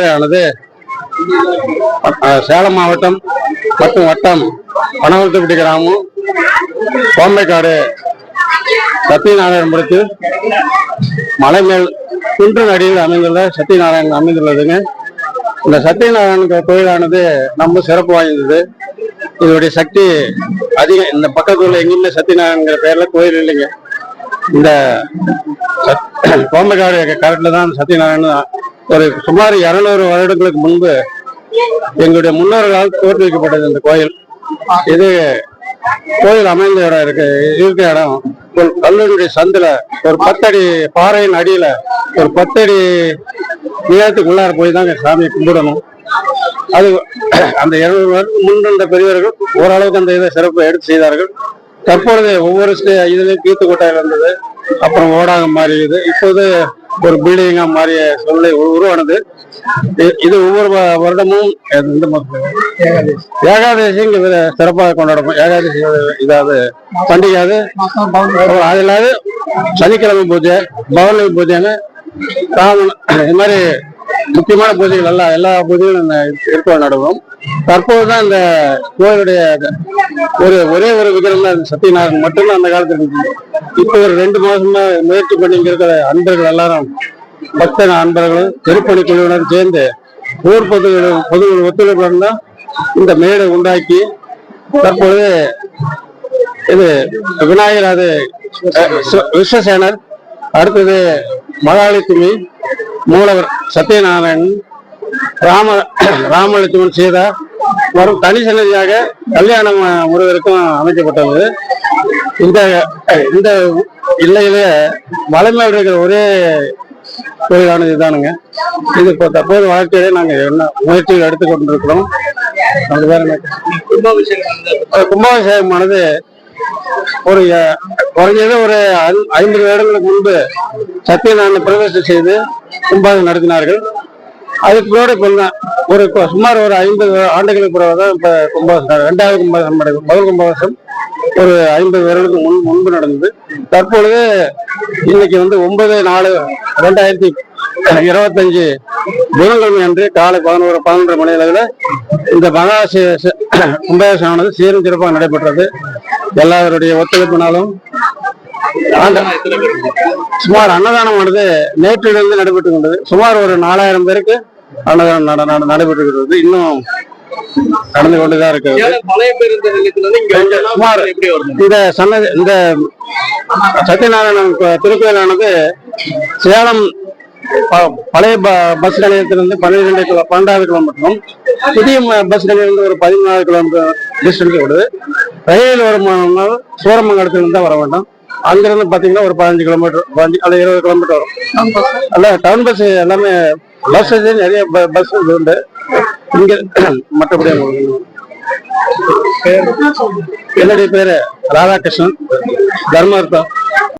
ஆனது சேலம் மாவட்டம் மற்றும் வட்டம் பனவரத்துப்பட்டி கிராமம். கோம்பைக்காடு சத்யநாராயணபுரத்தில் மலை மேல் குன்றின் அடியில் அமைந்துள்ள சத்தியநாராயணன் அமைந்துள்ளதுங்க. இந்த சத்தியநாராயணன் கோயிலானது ரொம்ப சிறப்பு வாய்ந்தது. இதனுடைய சக்தி அதிகம் இந்த பக்கத்துல எங்கேயுமே சத்தியநாராயணங்கிற பேர்ல கோயில் இல்லைங்க. இந்த கோம்பைக்காடு கரெக்டில் தான் சத்யநாராயணன் ஒரு சுமார் இருநூறு வருடங்களுக்கு முன்பு எங்களுடைய முன்னோர்களால் தோற்றுவிக்கப்பட்டது இந்த கோயில். இது கோயில் அமைந்த இடம் இருக்கு இருக்க இடம். ஒரு கல்லூரியுடைய ஒரு பத்தடி பாறையின் அடியில ஒரு பத்தடி நீளத்துக்குள்ளார போய் தாங்க சாமியை கும்பிடணும். அது அந்த இருநூறு வருடத்துக்கு முன் இருந்த பெரியவர்கள் ஓரளவுக்கு அந்த இதை சிறப்பை எடுத்து செய்தார்கள். தற்பொழுது ஒவ்வொரு ஸ்டே இதுலயும் கீத்து கொட்டாயில் இருந்தது. அப்புறம் ஓடாகம் மாறியது இப்போது ஒரு பில்டிங்கா மாறிய சூழ்நிலை உருவானது. இது ஒவ்வொரு வருடமும் இந்த ஏகாதசி சிறப்பாக கொண்டாடுவோம் ஏகாதசி இதாவது பண்டிகையாது. அது இல்லாத சனிக்கிழமை பூஜை பௌர்ணமி பூஜைன்னு ராமன் இது மாதிரி முக்கியமான பூஜைகள் எல்லாம் எல்லா பூஜைகளும் இந்த ஏற்பாடு நடுவோம் தற்போது தான் இந்த கோயிலுடைய ஒரு ஒரே ஒரு விக்கிரம் தான். சத்யநாராயணன் மட்டும்தான் அந்த காலத்துல இருந்துச்சு இப்போ ஒரு ரெண்டு மாசமா முயற்சி பண்ணி இங்க இருக்கிற அன்பர்கள் எல்லாரும் பக்த அன்பர்களும் திருப்பணி குழுவினர் சேர்ந்து ஊர் பொது பொது ஒத்துழைப்பு தான் இந்த மேடை உண்டாக்கி தற்பொழுது இது விநாயகர் அது விஸ்வசேனர் அடுத்தது மகாலட்சுமி மூலவர் சத்யநாராயணன் ராம ராமலட்சுமன் சீதா வரும் தனி சன்னதியாக கல்யாணம் முருகருக்கும் அமைக்கப்பட்டது. இந்த இந்த இல்லையில மலைமேல் இருக்கிற ஒரே தொழிலான இதானுங்க. இது இப்போ தற்போது வாழ்க்கையிலே நாங்கள் என்ன முயற்சிகள் எடுத்துக்கொண்டிருக்கிறோம். அது வேற கும்பாபிஷேகமானது ஒரு குறைஞ்சது ஒரு ஐ- ஐம்பது வருடங்களுக்கு முன்பு சத்தியநாராயண பிரவேசம் செய்து கும்பாபிஷேகம் நடத்தினார்கள். அதுக்கு பின்னாடி கொஞ்சம் ஒரு சுமார் ஒரு ஐம்பது ஆண்டுகளுக்கு பிறகு தான் இப்போ கும்பாபிஷேகம் ரெண்டாவது கும்பாபிஷேகம் நடக்குது. முதல் கும்பாசம் ஒரு ஐம்பது வருடங்களுக்கு முன் முன்பு நடந்தது. தற்பொழுது இன்னைக்கு வந்து ஒன்பது நாலு ரெண்டாயிரத்தி இருபத்தஞ்சு புதன்கிழமை அன்று காலை பதினோரு பதினொன்று மணி அளவில் இந்த மகா சி- சீரும் சிறப்பாக நடைபெற்றது. எல்லாருடைய ஒத்துழைப்பினாலும் சுமார் அன்னதானமானது நேற்றிலிருந்து நடைபெற்று கொண்டது. சுமார் ஒரு நாலாயிரம் பேருக்கு அன்னதானம் நட- நட- நடைபெற்றுகிறது இன்னும் நடந்து கொண்டுதான் இருக்கு சேலம் பழைய பேருந்து நிலையத்துல இருந்து இங்க இங்க வரணும்னா சுமார் எப்படி வரணும் இந்த சன்னதி இந்த சத்யநாராயணன் திருக்கோயிலானது சேலம் பழைய பஸ் நிலையத்திலிருந்து பன்னிரெண்டு கிலோ பன்னெண்டாவது கிலோமீட்டரும் புதிய பஸ் நிலையத்திலிருந்து ஒரு பதினாலு கிலோமீட்டர் டிஸ்டன்ஸ் வருது ரயில் வருமானம்னா சூரமங்கலத்திலிருந்து தான் வர வேண்டும். அங்கிருந்து பாத்தீங்கன்னா ஒரு பதினஞ்சு கிலோமீட்டர் பதினஞ்சு அல்லது இருபது கிலோமீட்டர் வரும். அல்ல டவுன் பஸ் எல்லாமே பஸ் நிறைய பஸ் உண்டு. இங்க மற்றபடி என்னுடைய பேரு ராதாகிருஷ்ணன். தர்மார்த்தம்